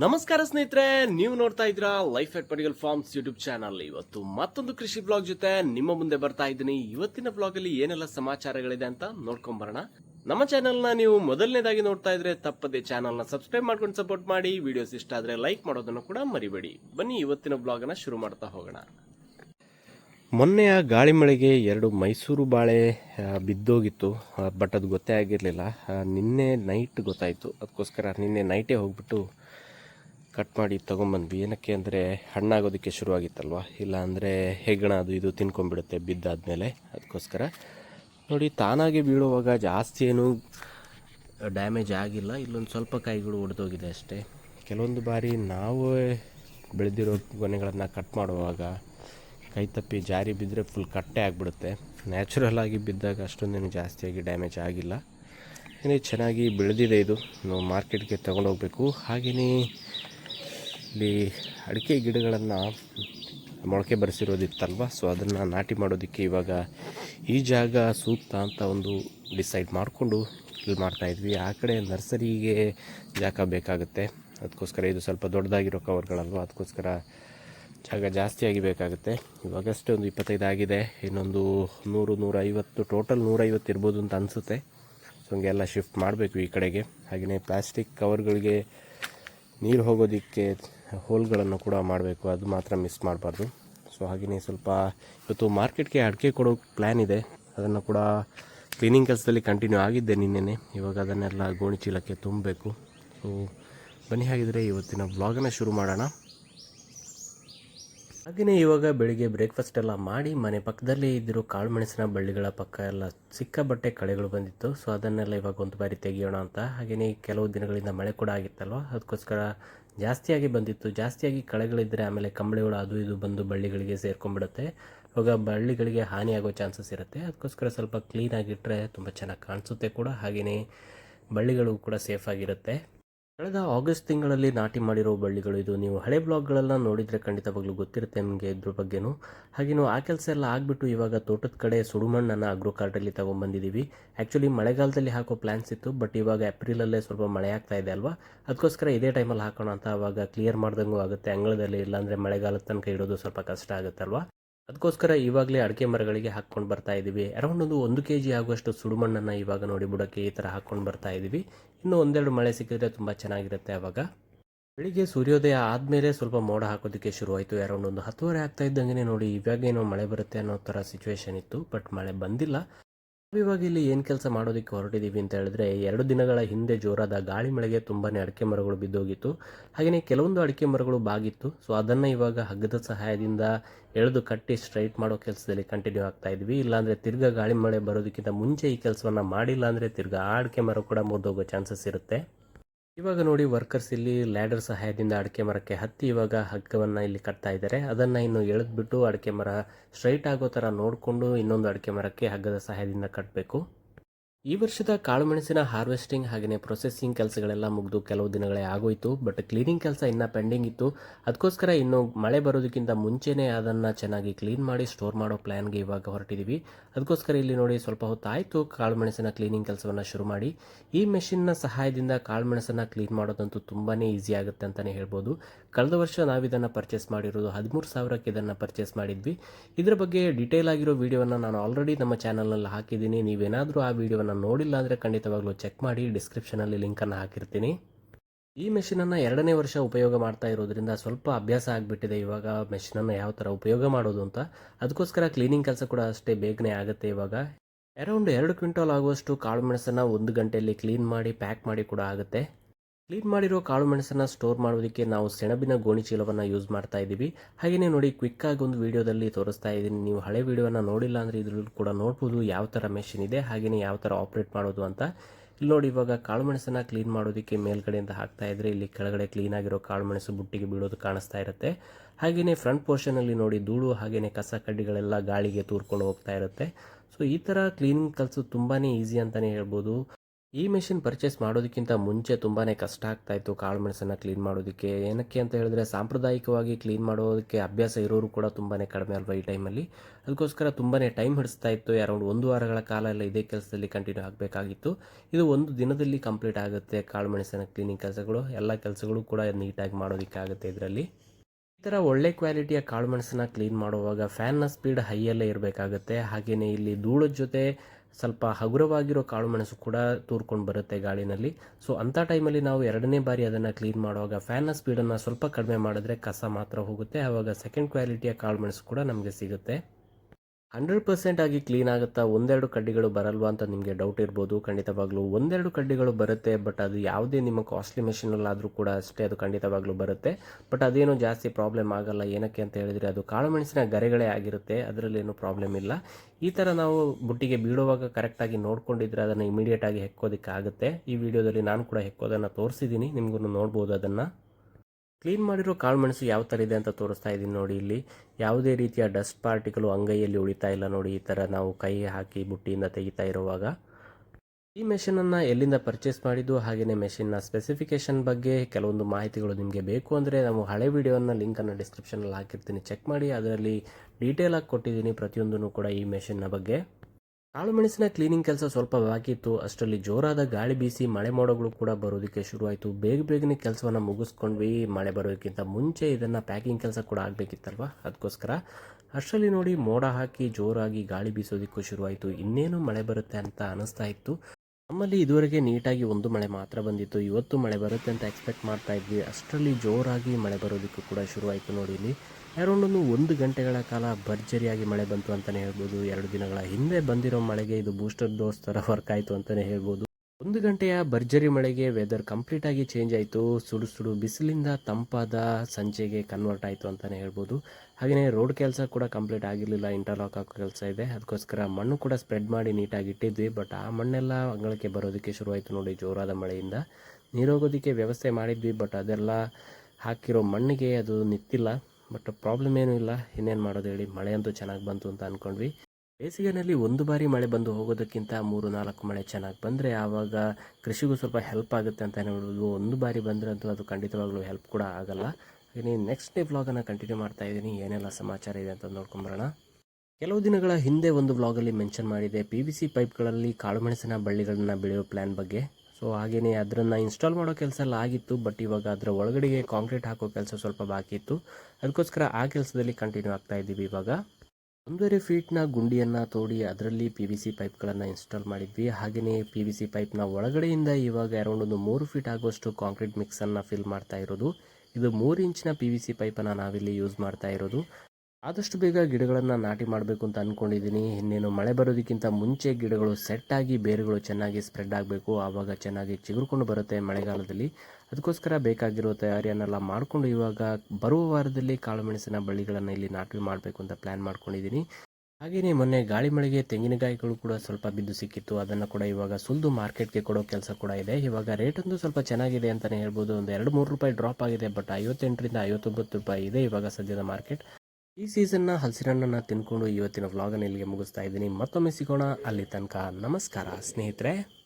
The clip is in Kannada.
ನಮಸ್ಕಾರ ಸ್ನೇಹಿತರೆ, ನೀವು ನೋಡ್ತಾ ಇದ್ದೀರಾ life at Padigal farms YouTube channel ಇವತ್ತು ಮತ್ತೊಂದು ಕೃಷಿ ಬ್ಲಾಗ್ ಜೊತೆ ನಿಮ್ಮ ಮುಂದೆ ಬರ್ತಾ ಇದ್ದೀನಿ. ಇವತ್ತಿನ ಬ್ಲಾಗ್ ಅಲ್ಲಿ ಏನೆಲ್ಲ ಸಮಾಚಾರಗಳಿದೆ ಅಂತ ನೋಡ್ಕೊಂಡ್ ಬರೋಣ. ನಮ್ಮ ನ ನೀವು ಮೊದಲನೇದಾಗಿ ನೋಡ್ತಾ ಇದ್ರೆ ತಪ್ಪದೆ ನ ಸಬ್ಸ್ಕ್ರೈಬ್ ಮಾಡ್ಕೊಂಡು ಸಪೋರ್ಟ್ ಮಾಡಿ. ವಿಡಿಯೋಸ್ ಇಷ್ಟ ಆದ್ರೆ ಲೈಕ್ ಮಾಡೋದನ್ನು ಕೂಡ ಮರಿಬೇಡಿ. ಬನ್ನಿ ಇವತ್ತಿನ ಬ್ಲಾಗ್ ಅನ್ನ ಶುರು ಮಾಡ್ತಾ ಹೋಗೋಣ. ಮೊನ್ನೆಯ ಗಾಳಿ ಮಳೆಗೆ ಎರಡು ಮೈಸೂರು ಬಾಳೆ ಬಿದ್ದೋಗಿತ್ತು. ಬಟ್ ಅದು ಗೊತ್ತೇ ಆಗಿರಲಿಲ್ಲ. ನಿನ್ನೆ ನೈಟ್ ಗೊತ್ತಾಯಿತು. ಅದಕ್ಕೋಸ್ಕರ ನಿನ್ನೆ ನೈಟೇ ಹೋಗ್ಬಿಟ್ಟು ಕಟ್ ಮಾಡಿ ತೊಗೊಂಬಂದ್ವಿ. ಏನಕ್ಕೆ ಅಂದರೆ ಹಣ್ಣಾಗೋದಕ್ಕೆ ಶುರುವಾಗಿತ್ತಲ್ವ? ಇಲ್ಲ ಅಂದರೆ ಹೆಗ್ಗಣ ಅದು ಇದು ತಿನ್ಕೊಂಡ್ಬಿಡುತ್ತೆ ಬಿದ್ದಾದಮೇಲೆ. ಅದಕ್ಕೋಸ್ಕರ ನೋಡಿ, ತಾನಾಗೆ ಬೀಳುವಾಗ ಜಾಸ್ತಿ ಏನು ಡ್ಯಾಮೇಜ್ ಆಗಿಲ್ಲ. ಇಲ್ಲೊಂದು ಸ್ವಲ್ಪ ಕಾಯಿಗಳು ಒಡೆದೋಗಿದೆ ಅಷ್ಟೇ. ಕೆಲವೊಂದು ಬಾರಿ ನಾವು ಬೆಳೆದಿರೋ ಗೊನೆಗಳನ್ನು ಕಟ್ ಮಾಡುವಾಗ ಕೈ ತಪ್ಪಿ ಜಾರಿ ಬಿದ್ದರೆ ಫುಲ್ ಕಟ್ಟೆ ಆಗಿಬಿಡುತ್ತೆ. ನ್ಯಾಚುರಲ್ ಆಗಿ ಬಿದ್ದಾಗ ಅಷ್ಟೊಂದೇನು ಜಾಸ್ತಿಯಾಗಿ ಡ್ಯಾಮೇಜ್ ಆಗಿಲ್ಲ. ಏನೇ ಚೆನ್ನಾಗಿ ಬೆಳೆದಿದೆ ಇದು. ನಾವು ಮಾರ್ಕೆಟ್ಗೆ ತಗೊಂಡೋಗ್ಬೇಕು. ಹಾಗೆಯೇ ಇಲ್ಲಿ ಅಡಿಕೆ ಗಿಡಗಳನ್ನು ಮೊಳಕೆ ಬರೆಸಿರೋದಿತ್ತಲ್ವ? ಸೊ ಅದನ್ನು ನಾಟಿ ಮಾಡೋದಕ್ಕೆ ಇವಾಗ ಈ ಜಾಗ ಸೂಕ್ತ ಅಂತ ಒಂದು ಡಿಸೈಡ್ ಮಾಡಿಕೊಂಡು ಇಲ್ಲಿ ಮಾಡ್ತಾಯಿದ್ವಿ ಆ ಕಡೆ ನರ್ಸರಿಗೆ ಜಾಗ ಬೇಕಾಗುತ್ತೆ. ಅದಕ್ಕೋಸ್ಕರ ಇದು ಸ್ವಲ್ಪ ದೊಡ್ಡದಾಗಿರೋ ಕವರ್ಗಳಲ್ವ? ಅದಕ್ಕೋಸ್ಕರ ಜಾಗ ಜಾಸ್ತಿಯಾಗಿ ಬೇಕಾಗುತ್ತೆ. ಇವಾಗಷ್ಟೇ ಒಂದು ಇಪ್ಪತ್ತೈದು ಆಗಿದೆ. ಇನ್ನೊಂದು ನೂರು, ನೂರೈವತ್ತು ಟೋಟಲ್ ನೂರೈವತ್ತು ಇರ್ಬೋದು ಅಂತ ಅನಿಸುತ್ತೆ. ಸೊ ಹಂಗೆಲ್ಲ ಶಿಫ್ಟ್ ಮಾಡಬೇಕು ಈ ಕಡೆಗೆ. ಹಾಗೆಯೇ ಪ್ಲಾಸ್ಟಿಕ್ ಕವರ್ಗಳಿಗೆ ನೀರು ಹೋಗೋದಕ್ಕೆ ಹೋಲ್ಗಳನ್ನು ಕೂಡ ಮಾಡಬೇಕು, ಅದು ಮಾತ್ರ ಮಿಸ್ ಮಾಡಬಾರ್ದು. ಸೊ ಹಾಗೆಯೇ ಸ್ವಲ್ಪ ಇವತ್ತು ಮಾರ್ಕೆಟ್ಗೆ ಅಡಿಕೆ ಕೊಡೋ ಪ್ಲ್ಯಾನ್ ಇದೆ. ಅದನ್ನು ಕೂಡ ಕ್ಲೀನಿಂಗ್ ಕೆಲಸದಲ್ಲಿ ಕಂಟಿನ್ಯೂ ಆಗಿದ್ದೆ ನಿನ್ನೆನೆ. ಇವಾಗ ಅದನ್ನೆಲ್ಲ ಗೋಣಿ ಚೀಲಕ್ಕೆ ತುಂಬಬೇಕು. ಸೊ ಬನ್ನಿ ಹಾಗಿದ್ರೆ ಇವತ್ತಿನ ಬ್ಲಾಗನ್ನು ಶುರು ಮಾಡೋಣ. ಹಾಗೆಯೇ ಇವಾಗ ಬೆಳಿಗ್ಗೆ ಬ್ರೇಕ್ಫಾಸ್ಟ್ ಎಲ್ಲ ಮಾಡಿ ಮನೆ ಪಕ್ಕದಲ್ಲೇ ಇದ್ದರೂ ಕಾಳು ಮೆಣಸಿನ ಬಳ್ಳಿಗಳ ಪಕ್ಕ ಎಲ್ಲ ಸಿಕ್ಕಾಬಟ್ಟೆ ಕಳೆಗಳು ಬಂದಿತ್ತು. ಸೊ ಅದನ್ನೆಲ್ಲ ಇವಾಗ ಒಂದು ಬಾರಿ ತೆಗಿಯೋಣ ಅಂತ. ಹಾಗೆಯೇ ಕೆಲವು ದಿನಗಳಿಂದ ಮಳೆ ಕೂಡ ಆಗಿತ್ತಲ್ವ? ಅದಕ್ಕೋಸ್ಕರ ಜಾಸ್ತಿಯಾಗಿ ಬಂದಿತ್ತು. ಜಾಸ್ತಿಯಾಗಿ ಕಳೆಗಳಿದ್ದರೆ ಆಮೇಲೆ ಕಂಬಳಿಗಳು ಅದು ಇದು ಬಂದು ಬಳ್ಳಿಗಳಿಗೆ ಸೇರ್ಕೊಂಡ್ಬಿಡುತ್ತೆ. ಇವಾಗ ಬಳ್ಳಿಗಳಿಗೆ ಹಾನಿಯಾಗೋ ಚಾನ್ಸಸ್ ಇರುತ್ತೆ. ಅದಕ್ಕೋಸ್ಕರ ಸ್ವಲ್ಪ ಕ್ಲೀನಾಗಿಟ್ಟರೆ ತುಂಬ ಚೆನ್ನಾಗಿ ಕಾಣಿಸುತ್ತೆ ಕೂಡ. ಹಾಗೆಯೇ ಬಳ್ಳಿಗಳು ಕೂಡ ಸೇಫ್ ಆಗಿರುತ್ತೆ. ಕಳೆದ ಆಗಸ್ಟ್ ತಿಂಗಳಲ್ಲಿ ನಾಟಿ ಮಾಡಿರೋ ಬಳ್ಳಿಗಳು ಇದು. ನೀವು ಹಳೆ ಬ್ಲಾಗ್ಗಳೆಲ್ಲ ನೋಡಿದರೆ ಖಂಡಿತವಾಗ್ಲೂ ಗೊತ್ತಿರುತ್ತೆ ನಿಮಗೆ ಇದ್ರ ಬಗ್ಗೆನೂ. ಹಾಗೇನು ಆ ಕೆಲಸ ಎಲ್ಲ ಆಗಿಬಿಟ್ಟು ಇವಾಗ ತೋಟದ ಕಡೆ ಸುಡುಮಣ್ಣನ್ನು ಅಗ್ರೋ ಕಾರ್ಟಲ್ಲಿ ತೊಗೊಂಬಂದಿದ್ದೀವಿ ಆ್ಯಕ್ಚುಲಿ ಮಳೆಗಾಲದಲ್ಲಿ ಹಾಕೋ ಪ್ಲ್ಯಾನ್ಸ್ ಇತ್ತು, ಬಟ್ ಇವಾಗ ಏಪ್ರಿಲಲ್ಲೇ ಸ್ವಲ್ಪ ಮಳೆ ಆಗ್ತಾ ಇದೆ ಅಲ್ವಾ? ಅದಕ್ಕೋಸ್ಕರ ಇದೇ ಟೈಮಲ್ಲಿ ಹಾಕೋಣ ಅಂತ ಅವಾಗ ಕ್ಲಿಯರ್ ಮಾಡ್ದಂಗೂ ಆಗುತ್ತೆ. ಅಂಗಳದಲ್ಲಿ ಇಲ್ಲಾಂದರೆ ಮಳೆಗಾಲದ ತನಕ ಇಡೋದು ಸ್ವಲ್ಪ ಕಷ್ಟ ಆಗುತ್ತಲ್ವಾ ಅದಕ್ಕೋಸ್ಕರ ಇವಾಗಲೇ ಅಡಿಕೆ ಮರಗಳಿಗೆ ಹಾಕ್ಕೊಂಡು ಬರ್ತಾ ಇದ್ದೀವಿ ಅರೌಂಡ್ ಒಂದು ಒಂದು ಕೆ ಜಿ ಆಗುವಷ್ಟು ಸುಡುಮಣ್ಣನ್ನು ಇವಾಗ ನೋಡಿ ಬುಡಕ್ಕೆ ಈ ಥರ ಹಾಕ್ಕೊಂಡು ಬರ್ತಾ ಇದ್ದೀವಿ ಇನ್ನು ಒಂದೆರಡು ಮಳೆ ಸಿಕ್ಕಿದ್ರೆ ತುಂಬ ಚೆನ್ನಾಗಿರುತ್ತೆ ಆವಾಗ ಬೆಳಿಗ್ಗೆ ಸೂರ್ಯೋದಯ ಆದಮೇಲೆ ಸ್ವಲ್ಪ ಮೋಡ ಹಾಕೋದಕ್ಕೆ ಶುರುವಾಯಿತು. ಅರೌಂಡ್ ಒಂದು ಹತ್ತುವರೆ ಆಗ್ತಾ ಇದ್ದಂಗೆ ನೋಡಿ ಇವಾಗೇನೋ ಮಳೆ ಬರುತ್ತೆ ಅನ್ನೋ ಥರ ಸಿಚುವೇಶನ್ ಇತ್ತು ಬಟ್ ಮಳೆ ಬಂದಿಲ್ಲ. ಇವಾಗ ಇಲ್ಲಿ ಏನು ಕೆಲಸ ಮಾಡೋದಕ್ಕೆ ಹೊರಟಿದ್ದೀವಿ ಅಂತ ಹೇಳಿದ್ರೆ, ಎರಡು ದಿನಗಳ ಹಿಂದೆ ಜೋರಾದ ಗಾಳಿ ಮಳೆಗೆ ತುಂಬಾನೇ ಅಡಿಕೆ ಮರಗಳು ಬಿದ್ದೋಗಿತ್ತು. ಹಾಗೆಯೇ ಕೆಲವೊಂದು ಅಡಿಕೆ ಮರಗಳು ಬಾಗಿತ್ತು. ಸೊ ಅದನ್ನು ಇವಾಗ ಹಗ್ಗದ ಸಹಾಯದಿಂದ ಎಳೆದು ಕಟ್ಟಿ ಸ್ಟ್ರೈಟ್ ಮಾಡೋ ಕೆಲಸದಲ್ಲಿ ಕಂಟಿನ್ಯೂ ಆಗ್ತಾ ಇದ್ವಿ. ಇಲ್ಲಾಂದರೆ ತಿರ್ಗಾ ಗಾಳಿ ಮಳೆ ಬರೋದಕ್ಕಿಂತ ಮುಂಚೆ ಈ ಕೆಲಸವನ್ನು ಮಾಡಿಲ್ಲ ಅಂದರೆ ತಿರ್ಗಾ ಆ ಅಡಿಕೆ ಮರ ಕೂಡ ಮುರಿದೋಗೋ ಚಾನ್ಸಸ್ ಇರುತ್ತೆ. ಇವಾಗ ನೋಡಿ ವರ್ಕರ್ಸ್ ಇಲ್ಲಿ ಲ್ಯಾಡರ್ ಸಹಾಯದಿಂದ ಅಡಿಕೆ ಮರಕ್ಕೆ ಹತ್ತಿ ಇವಾಗ ಹಗ್ಗವನ್ನು ಇಲ್ಲಿ ಕಟ್ತಾ ಇದ್ದಾರೆ. ಅದನ್ನು ಇನ್ನು ಎಳೆದ್ಬಿಟ್ಟು ಅಡಿಕೆ ಮರ ಸ್ಟ್ರೈಟ್ ಆಗೋ ಥರ ನೋಡಿಕೊಂಡು ಇನ್ನೊಂದು ಅಡಿಕೆ ಮರಕ್ಕೆ ಹಗ್ಗದ ಸಹಾಯದಿಂದ ಕಟ್ಟಬೇಕು ಈ ವರ್ಷದ ಕಾಳುಮೆಣಸಿನ ಹಾರ್ವೆಸ್ಟಿಂಗ್ ಹಾಗೆಯೇ ಪ್ರೊಸೆಸಿಂಗ್ ಕೆಲಸಗಳೆಲ್ಲ ಮುಗಿದು ಕೆಲವು ದಿನಗಳೇ ಆಗೋಯಿತು ಬಟ್ ಕ್ಲೀನಿಂಗ್ ಕೆಲಸ ಇನ್ನೂ ಪೆಂಡಿಂಗ್ ಇತ್ತು. ಅದಕ್ಕೋಸ್ಕರ ಇನ್ನು ಮಳೆ ಬರೋದಕ್ಕಿಂತ ಮುಂಚೆನೇ ಅದನ್ನು ಚೆನ್ನಾಗಿ ಕ್ಲೀನ್ ಮಾಡಿ ಸ್ಟೋರ್ ಮಾಡೋ ಪ್ಲ್ಯಾನ್ಗೆ ಇವಾಗ ಹೊರಟಿದ್ದೀವಿ ಅದಕ್ಕೋಸ್ಕರ ಇಲ್ಲಿ ನೋಡಿ ಸ್ವಲ್ಪ ಹೊತ್ತು ಆಯಿತು ಕಾಳುಮೆಣಸಿನ ಕ್ಲೀನಿಂಗ್ ಕೆಲಸವನ್ನು ಶುರು ಮಾಡಿ. ಈ ಮೆಷಿನ್ನ ಸಹಾಯದಿಂದ ಕಾಳುಮೆಣಸನ್ನು ಕ್ಲೀನ್ ಮಾಡೋದಂತೂ ತುಂಬಾ ಈಸಿ ಆಗುತ್ತೆ ಅಂತಲೇ ಹೇಳ್ಬೋದು. ಕಳೆದ ವರ್ಷ ನಾವು ಇದನ್ನು ಪರ್ಚೇಸ್ ಮಾಡಿರೋದು ಹದಿಮೂರು ಸಾವಿರಕ್ಕೆ ಇದನ್ನು ಪರ್ಚೇಸ್ ಮಾಡಿದ್ವಿ. ಇದರ ಬಗ್ಗೆ ಡೀಟೇಲ್ ಆಗಿರೋ ವಿಡಿಯೋವನ್ನು ನಾನು ಆಲ್ರೆಡಿ ನಮ್ಮ ಚಾನಲ್ನಲ್ಲಿ ಹಾಕಿದ್ದೀನಿ. ನೀವೇನಾದರೂ ಆ ವಿಡಿಯೋವನ್ನು ನೋಡಿಲ್ಲ ಅಂದರೆ ಖಂಡಿತವಾಗ್ಲೂ ಚೆಕ್ ಮಾಡಿ ಡಿಸ್ಕ್ರಿಪ್ಷನಲ್ಲಿ ಲಿಂಕನ್ನು ಹಾಕಿರ್ತೀನಿ. ಈ ಮೆಷಿನನ್ನು ಎರಡನೇ ವರ್ಷ ಉಪಯೋಗ ಮಾಡ್ತಾ ಇರೋದ್ರಿಂದ ಸ್ವಲ್ಪ ಅಭ್ಯಾಸ ಆಗಿಬಿಟ್ಟಿದೆ. ಇವಾಗ ಮೆಷಿನನ್ನು ಯಾವ ಥರ ಉಪಯೋಗ ಮಾಡೋದು ಅಂತ ಅದಕ್ಕೋಸ್ಕರ ಕ್ಲೀನಿಂಗ್ ಕೆಲಸ ಕೂಡ ಅಷ್ಟೇ ಬೇಗನೆ ಆಗುತ್ತೆ ಇವಾಗ. ಅರೌಂಡ್ ಎರಡು ಕ್ವಿಂಟಲ್ ಆಗುವಷ್ಟು ಕಾಳು ಮೆಣಸನ್ನು ಒಂದು ಗಂಟೆಯಲ್ಲಿ ಕ್ಲೀನ್ ಮಾಡಿ ಪ್ಯಾಕ್ ಮಾಡಿ ಕೂಡ ಆಗುತ್ತೆ. ಕ್ಲೀನ್ ಮಾಡಿರೋ ಕಾಳು ಮೆಣಸನ್ನು ಸ್ಟೋರ್ ಮಾಡೋದಕ್ಕೆ ನಾವು ಸೆಣಬಿನ ಗೋಣಿ ಚೀಲವನ್ನು ಯೂಸ್ ಮಾಡ್ತಾ ಇದ್ದೀವಿ. ಹಾಗೆಯೇ ನೋಡಿ ಕ್ವಿಕ್ ಆಗಿ ಒಂದು ವಿಡಿಯೋದಲ್ಲಿ ತೋರಿಸ್ತಾ ಇದ್ದೀನಿ. ನೀವು ಹಳೆ ವಿಡಿಯೋನ ನೋಡಿಲ್ಲ ಅಂದರೆ ಇದ್ರಲ್ಲಿ ಕೂಡ ನೋಡ್ಬೋದು ಯಾವ ಥರ ಮೆಷಿನ್ ಇದೆ ಹಾಗೆಯೇ ಯಾವ ಥರ ಆಪ್ರೇಟ್ ಮಾಡೋದು ಅಂತ. ಇಲ್ಲಿ ನೋಡಿ ಇವಾಗ ಕಾಳು ಮೆಣಸನ್ನು ಕ್ಲೀನ್ ಮಾಡೋದಕ್ಕೆ ಮೇಲ್ಗಡೆಯಿಂದ ಹಾಕ್ತಾ ಇದ್ದರೆ ಇಲ್ಲಿ ಕೆಳಗಡೆ ಕ್ಲೀನ್ ಆಗಿರೋ ಕಾಳು ಮೆಣಸು ಬುಟ್ಟಿಗೆ ಬೀಳೋದು ಕಾಣಿಸ್ತಾ ಇರುತ್ತೆ. ಹಾಗೆಯೇ ಫ್ರಂಟ್ ಪೋರ್ಷನಲ್ಲಿ ನೋಡಿ ಧೂಳು ಹಾಗೆಯೇ ಕಸ ಕಡ್ಡಿಗಳೆಲ್ಲ ಗಾಳಿಗೆ ತೂರ್ಕೊಂಡು ಹೋಗ್ತಾ ಇರುತ್ತೆ. ಸೊ ಈ ಥರ ಕ್ಲೀನಿಂಗ್ ಕೆಲಸ ತುಂಬಾ ಈಸಿ ಅಂತಲೇ ಹೇಳ್ಬೋದು. ಈ ಮೆಷಿನ್ ಪರ್ಚೇಸ್ ಮಾಡೋದಕ್ಕಿಂತ ಮುಂಚೆ ತುಂಬಾ ಕಷ್ಟ ಆಗ್ತಾ ಇತ್ತು ಕಾಳು ಮೆಣಸನ್ನು ಕ್ಲೀನ್ ಮಾಡೋದಕ್ಕೆ. ಏನಕ್ಕೆ ಅಂತ ಹೇಳಿದ್ರೆ ಸಾಂಪ್ರದಾಯಿಕವಾಗಿ ಕ್ಲೀನ್ ಮಾಡೋದಕ್ಕೆ ಅಭ್ಯಾಸ ಇರೋರು ಕೂಡ ತುಂಬಾ ಕಡಿಮೆ ಅಲ್ವಾ ಈ ಟೈಮಲ್ಲಿ ಅದಕ್ಕೋಸ್ಕರ ತುಂಬಾ ಟೈಮ್ ಹಿಡಿಸ್ತಾ ಇತ್ತು. ಅರೌಂಡ್ ಒಂದು ವಾರಗಳ ಕಾಲ ಎಲ್ಲ ಇದೇ ಕೆಲಸದಲ್ಲಿ ಕಂಟಿನ್ಯೂ ಆಗಬೇಕಾಗಿತ್ತು. ಇದು ಒಂದು ದಿನದಲ್ಲಿ ಕಂಪ್ಲೀಟ್ ಆಗುತ್ತೆ ಕಾಳು ಮೆಣಸಿನ ಕ್ಲೀನಿಂಗ್ ಕೆಲಸಗಳು. ಎಲ್ಲ ಕೆಲಸಗಳು ಕೂಡ ನೀಟಾಗಿ ಮಾಡೋದಕ್ಕಾಗುತ್ತೆ ಇದರಲ್ಲಿ. ಈ ಥರ ಒಳ್ಳೆ ಕ್ವಾಲಿಟಿಯ ಕಾಳು ಮೆಣಸನ್ನ ಕ್ಲೀನ್ ಮಾಡುವಾಗ ಫ್ಯಾನ್ನ ಸ್ಪೀಡ್ ಹೈಯಲ್ಲೇ ಇರಬೇಕಾಗುತ್ತೆ. ಹಾಗೆಯೇ ಇಲ್ಲಿ ಧೂಳದ ಜೊತೆ ಸ್ವಲ್ಪ ಹಗುರವಾಗಿರೋ ಕಾಳು ಮೆಣಸು ಕೂಡ ತೂರ್ಕೊಂಡು ಬರುತ್ತೆ ಗಾಳಿನಲ್ಲಿ. ಸೊ ಅಂಥ ಟೈಮಲ್ಲಿ ನಾವು ಎರಡನೇ ಬಾರಿ ಅದನ್ನು ಕ್ಲೀನ್ ಮಾಡುವಾಗ ಫ್ಯಾನ್ನ ಸ್ಪೀಡನ್ನು ಸ್ವಲ್ಪ ಕಡಿಮೆ ಮಾಡಿದ್ರೆ ಕಸ ಮಾತ್ರ ಹೋಗುತ್ತೆ. ಆವಾಗ ಸೆಕೆಂಡ್ ಕ್ವಾಲಿಟಿಯ ಕಾಳು ಮೆಣಸು ಕೂಡ ನಮಗೆ ಸಿಗುತ್ತೆ. ಹಂಡ್ರೆಡ್ ಪರ್ಸೆಂಟ್ ಆಗಿ ಕ್ಲೀನ್ ಆಗುತ್ತಾ ಒಂದೆರಡು ಕಡ್ಡಿಗಳು ಬರಲ್ವಾ ಅಂತ ನಿಮಗೆ ಡೌಟ್ ಇರ್ಬೋದು. ಖಂಡಿತವಾಗ್ಲೂ ಒಂದೆರಡು ಕಡ್ಡಿಗಳು ಬರುತ್ತೆ ಬಟ್ ಅದು ಯಾವುದೇ ನಿಮ್ಮ ಕಾಸ್ಟ್ಲಿ ಮೆಷಿನಲ್ಲಾದರೂ ಕೂಡ ಅಷ್ಟೇ ಅದು ಖಂಡಿತವಾಗ್ಲೂ ಬರುತ್ತೆ. ಬಟ್ ಅದೇನು ಜಾಸ್ತಿ ಪ್ರಾಬ್ಲಮ್ ಆಗಲ್ಲ, ಏನಕ್ಕೆ ಅಂತ ಹೇಳಿದರೆ ಅದು ಕಾಳುಮೆಣಸಿನ ಗರೆಗಳೇ ಆಗಿರುತ್ತೆ ಅದರಲ್ಲೇನು ಪ್ರಾಬ್ಲಮ್ ಇಲ್ಲ. ಈ ಥರ ನಾವು ಬುಟ್ಟಿಗೆ ಬೀಳುವಾಗ ಕರೆಕ್ಟಾಗಿ ನೋಡ್ಕೊಂಡಿದ್ರೆ ಅದನ್ನು ಇಮಿಡಿಯೇಟಾಗಿ ಹೆಕ್ಕೋದಕ್ಕಾಗುತ್ತೆ. ಈ ವಿಡಿಯೋದಲ್ಲಿ ನಾನು ಕೂಡ ಹೆಕ್ಕೋದನ್ನು ತೋರಿಸಿದ್ದೀನಿ ನಿಮಗೂ ನೋಡ್ಬೋದು ಅದನ್ನು. ಕ್ಲೀನ್ ಮಾಡಿರೋ ಕಾಳು ಮೆಣಸು ಯಾವ ಥರ ಇದೆ ಅಂತ ತೋರಿಸ್ತಾ ಇದ್ದೀನಿ ನೋಡಿ ಇಲ್ಲಿ. ಯಾವುದೇ ರೀತಿಯ ಡಸ್ಟ್ ಪಾರ್ಟಿಕಲು ಅಂಗೈಯಲ್ಲಿ ಉಳಿತಾ ಇಲ್ಲ ನೋಡಿ ಈ ಥರ ನಾವು ಕೈ ಹಾಕಿ ಬುಟ್ಟಿಯಿಂದ ತೆಗಿತಾ ಇರುವಾಗ. ಈ ಮೆಷಿನನ್ನು ಎಲ್ಲಿಂದ ಪರ್ಚೇಸ್ ಮಾಡಿದ್ದು ಹಾಗೆಯೇ ಮೆಷಿನ್ನ ಸ್ಪೆಸಿಫಿಕೇಷನ್ ಬಗ್ಗೆ ಕೆಲವೊಂದು ಮಾಹಿತಿಗಳು ನಿಮಗೆ ಬೇಕು ಅಂದರೆ ನಾವು ಹಳೆ ವಿಡಿಯೋನ ಲಿಂಕನ್ನು ಡಿಸ್ಕ್ರಿಪ್ಷನಲ್ಲಿ ಹಾಕಿರ್ತೀನಿ. ಚೆಕ್ ಮಾಡಿ, ಅದರಲ್ಲಿ ಡೀಟೇಲಾಗಿ ಕೊಟ್ಟಿದ್ದೀನಿ ಪ್ರತಿಯೊಂದೂ ಕೂಡ ಈ ಮೆಷಿನ್ನ ಬಗ್ಗೆ. ಕಾಳು ಮೆಣಸಿನ ಕ್ಲೀನಿಂಗ್ ಕೆಲಸ ಸ್ವಲ್ಪ ಬಾಕಿ ಇತ್ತು ಅಷ್ಟರಲ್ಲಿ ಜೋರಾದ ಗಾಳಿ ಬೀಸಿ ಮಳೆ ಮೋಡಗಳು ಕೂಡ ಬರೋದಕ್ಕೆ ಶುರುವಾಯಿತು. ಬೇಗ ಬೇಗನೆ ಕೆಲಸವನ್ನು ಮುಗಿಸ್ಕೊಂಡ್ವಿ. ಮಳೆ ಬರೋದಕ್ಕಿಂತ ಮುಂಚೆ ಇದನ್ನು ಪ್ಯಾಕಿಂಗ್ ಕೆಲಸ ಕೂಡ ಆಗಬೇಕಿತ್ತಲ್ವ? ಅದಕ್ಕೋಸ್ಕರ ಅಷ್ಟರಲ್ಲಿ ನೋಡಿ ಮೋಡ ಹಾಕಿ ಜೋರಾಗಿ ಗಾಳಿ ಬೀಸೋದಕ್ಕೂ ಶುರುವಾಯಿತು. ಇನ್ನೇನು ಮಳೆ ಬರುತ್ತೆ ಅಂತ ಅನಿಸ್ತಾ ಇತ್ತು. ನಮ್ಮಲ್ಲಿ ಇದುವರೆಗೆ ನೀಟಾಗಿ ಒಂದು ಮಳೆ ಮಾತ್ರ ಬಂದಿತ್ತು. ಇವತ್ತು ಮಳೆ ಬರುತ್ತೆ ಅಂತ ಎಕ್ಸ್ಪೆಕ್ಟ್ ಮಾಡ್ತಾ ಇದ್ವಿ. ಅಷ್ಟರಲ್ಲಿ ಜೋರಾಗಿ ಮಳೆ ಬರೋದಕ್ಕೂ ಕೂಡ ಶುರುವಾಯಿತು ನೋಡಿ ಇಲ್ಲಿ. ಅರೌಂಡ್ ಒಂದು ಒಂದು ಗಂಟೆಗಳ ಕಾಲ ಭರ್ಜರಿಯಾಗಿ ಮಳೆ ಬಂತು ಅಂತಲೇ ಹೇಳ್ಬೋದು. ಎರಡು ದಿನಗಳ ಹಿಂದೆ ಬಂದಿರೋ ಮಳೆಗೆ ಇದು ಬೂಸ್ಟರ್ ಡೋಸ್ ಥರ ವರ್ಕ್ ಆಯಿತು ಅಂತಲೇ ಹೇಳ್ಬೋದು. ಒಂದು ಗಂಟೆಯ ಭರ್ಜರಿ ಮಳೆಗೆ ವೆದರ್ ಕಂಪ್ಲೀಟಾಗಿ ಚೇಂಜ್ ಆಯಿತು. ಸುಡು ಸುಡು ಬಿಸಿಲಿಂದ ತಂಪಾದ ಸಂಜೆಗೆ ಕನ್ವರ್ಟ್ ಆಯಿತು ಅಂತಲೇ ಹೇಳ್ಬೋದು. ಹಾಗೆಯೇ ರೋಡ್ ಕೆಲಸ ಕೂಡ ಕಂಪ್ಲೀಟ್ ಆಗಿರಲಿಲ್ಲ ಇಂಟರ್ಲಾಕ್ ಹಾಕೋ ಕೆಲಸ ಇದೆ. ಅದಕ್ಕೋಸ್ಕರ ಮಣ್ಣು ಕೂಡ ಸ್ಪ್ರೆಡ್ ಮಾಡಿ ನೀಟಾಗಿ ಇಟ್ಟಿದ್ವಿ. ಬಟ್ ಆ ಮಣ್ಣೆಲ್ಲ ಅಂಗಳಕ್ಕೆ ಬರೋದಕ್ಕೆ ಶುರುವಾಯಿತು ನೋಡಿ ಜೋರಾದ ಮಳೆಯಿಂದ. ನೀರೋಗೋದಕ್ಕೆ ವ್ಯವಸ್ಥೆ ಮಾಡಿದ್ವಿ ಬಟ್ ಅದೆಲ್ಲ ಹಾಕಿರೋ ಮಣ್ಣಿಗೆ ಅದು ನಿಂತಿಲ್ಲ ಬಟ್ ಪ್ರಾಬ್ಲಮ್ ಏನೂ ಇಲ್ಲ, ಇನ್ನೇನು ಮಾಡೋದು ಹೇಳಿ, ಮಳೆ ಅಂತೂ ಚೆನ್ನಾಗಿ ಬಂತು ಅಂತ ಅಂದ್ಕೊಂಡ್ವಿ ಬೇಸಿಗೆನಲ್ಲಿ ಒಂದು ಬಾರಿ ಮಳೆ ಬಂದು ಹೋಗೋದಕ್ಕಿಂತ ಮೂರು, ನಾಲ್ಕು ಮಳೆ ಚೆನ್ನಾಗಿ ಬಂದರೆ ಆವಾಗ ಕೃಷಿಗೂ ಸ್ವಲ್ಪ ಹೆಲ್ಪ್ ಆಗುತ್ತೆ ಅಂತ ಹೇಳ್ಬೋದು. ಒಂದು ಬಾರಿ ಬಂದರೆ ಅಂತೂ ಅದು ಖಂಡಿತವಾಗ್ಲೂ ಹೆಲ್ಪ್ ಕೂಡ ಆಗಲ್ಲ. ಹಾಗೆ ನೆಕ್ಸ್ಟ್ ಡೇ ವ್ಲಾಗನ್ನು ಕಂಟಿನ್ಯೂ ಮಾಡ್ತಾ ಇದ್ದೀನಿ. ಏನೆಲ್ಲ ಸಮಾಚಾರ ಇದೆ ಅಂತ ನೋಡ್ಕೊಂಬರೋಣ. ಕೆಲವು ದಿನಗಳ ಹಿಂದೆ ಒಂದು ವ್ಲಾಗಲ್ಲಿ ಮೆನ್ಷನ್ ಮಾಡಿದೆ ಪಿ ವಿ ಸಿ ಪೈಪ್ಗಳಲ್ಲಿ ಕಾಳುಮೆಣಸಿನ ಬಳ್ಳಿಗಳನ್ನ ಬೆಳೆಯೋ ಪ್ಲ್ಯಾನ್ ಬಗ್ಗೆ. ಸೊ ಹಾಗೆಯೇ ಅದನ್ನು ಇನ್ಸ್ಟಾಲ್ ಮಾಡೋ ಕೆಲಸ ಎಲ್ಲ ಆಗಿತ್ತು ಬಟ್ ಇವಾಗ ಅದರ ಒಳಗಡೆಗೆ ಕಾಂಕ್ರೀಟ್ ಹಾಕೋ ಕೆಲಸ ಸ್ವಲ್ಪ ಬಾಕಿ ಇತ್ತು. ಅದಕ್ಕೋಸ್ಕರ ಆ ಕೆಲಸದಲ್ಲಿ ಕಂಟಿನ್ಯೂ ಆಗ್ತಾ ಇದ್ದೀವಿ ಇವಾಗ. ಒಂದೂವರೆ ಫೀಟ್ನ ಗುಂಡಿಯನ್ನು ತೋಡಿ ಅದರಲ್ಲಿ ಪಿ ವಿ ಸಿ ಪೈಪ್ಗಳನ್ನು ಇನ್ಸ್ಟಾಲ್ ಮಾಡಿದ್ವಿ. ಹಾಗೆಯೇ ಪಿ ವಿ ಸಿ ಪೈಪ್ನ ಒಳಗಡೆಯಿಂದ ಇವಾಗ ಅರೌಂಡ್ ಒಂದು ಮೂರು ಫೀಟ್ ಆಗುವಷ್ಟು ಕಾಂಕ್ರೀಟ್ ಮಿಕ್ಸನ್ನು ಫಿಲ್ ಮಾಡ್ತಾ ಇರೋದು. ಇದು ಮೂರು ಇಂಚಿನ ಪಿ ವಿ ಸಿ ಪೈಪನ್ನು ನಾವಿಲ್ಲಿ ಯೂಸ್ ಮಾಡ್ತಾ ಇರೋದು. ಆದಷ್ಟು ಬೇಗ ಗಿಡಗಳನ್ನು ನಾಟಿ ಮಾಡಬೇಕು ಅಂತ ಅಂದ್ಕೊಂಡಿದ್ದೀನಿ ಇನ್ನೇನು ಮಳೆ ಬರೋದಕ್ಕಿಂತ ಮುಂಚೆ ಗಿಡಗಳು ಸೆಟ್ ಆಗಿ ಬೇರುಗಳು ಚೆನ್ನಾಗಿ ಸ್ಪ್ರೆಡ್ ಆಗಬೇಕು. ಆವಾಗ ಚೆನ್ನಾಗಿ ಚಿಗುರ್ಕೊಂಡು ಬರುತ್ತೆ ಮಳೆಗಾಲದಲ್ಲಿ. ಅದಕ್ಕೋಸ್ಕರ ಬೇಕಾಗಿರೋ ತಯಾರಿಯನ್ನೆಲ್ಲ ಮಾಡಿಕೊಂಡು ಇವಾಗ ಬರುವ ವಾರದಲ್ಲಿ ಕಾಳುಮೆಣಸಿನ ಬಳ್ಳಿಗಳನ್ನು ಇಲ್ಲಿ ನಾಟಿ ಮಾಡಬೇಕು ಅಂತ ಪ್ಲ್ಯಾನ್ ಮಾಡ್ಕೊಂಡಿದ್ದೀನಿ. ಹಾಗೆಯೇ ಮೊನ್ನೆ ಗಾಳಿ ಮಳೆಗೆ ತೆಂಗಿನಕಾಯಿಗಳು ಕೂಡ ಸ್ವಲ್ಪ ಬಿದ್ದು ಸಿಕ್ಕಿತ್ತು. ಅದನ್ನು ಕೂಡ ಇವಾಗ ಸುಲಿದು ಮಾರ್ಕೆಟ್ಗೆ ಕೊಡೋ ಕೆಲಸ ಕೂಡ ಇದೆ. ಇವಾಗ ರೇಟ್ ಒಂದು ಸ್ವಲ್ಪ ಚೆನ್ನಾಗಿದೆ ಅಂತಲೇ ಹೇಳ್ಬೋದು. ಒಂದು ಎರಡು ಮೂರು ರೂಪಾಯಿ ಡ್ರಾಪ್ ಆಗಿದೆ ಬಟ್ ಐವತ್ತೆಂಟರಿಂದ ಐವತ್ತೊಂಬತ್ತು ರೂಪಾಯಿ ಇದೆ ಇವಾಗ ಸದ್ಯದ ಮಾರ್ಕೆಟ್ ಈ ಸೀಸನ್ನ ಹಸಿರಣ್ಣನ ತಿನ್ಕೊಂಡು ಇವತ್ತಿನ ವ್ಲಾಗನ್ನು ಇಲ್ಲಿಗೆ ಮುಗಿಸ್ತಾ ಇದ್ದೀನಿ. ಮತ್ತೊಮ್ಮೆ ಸಿಗೋಣ ಅಲ್ಲಿ ತನಕ. ನಮಸ್ಕಾರ ಸ್ನೇಹಿತರೆ.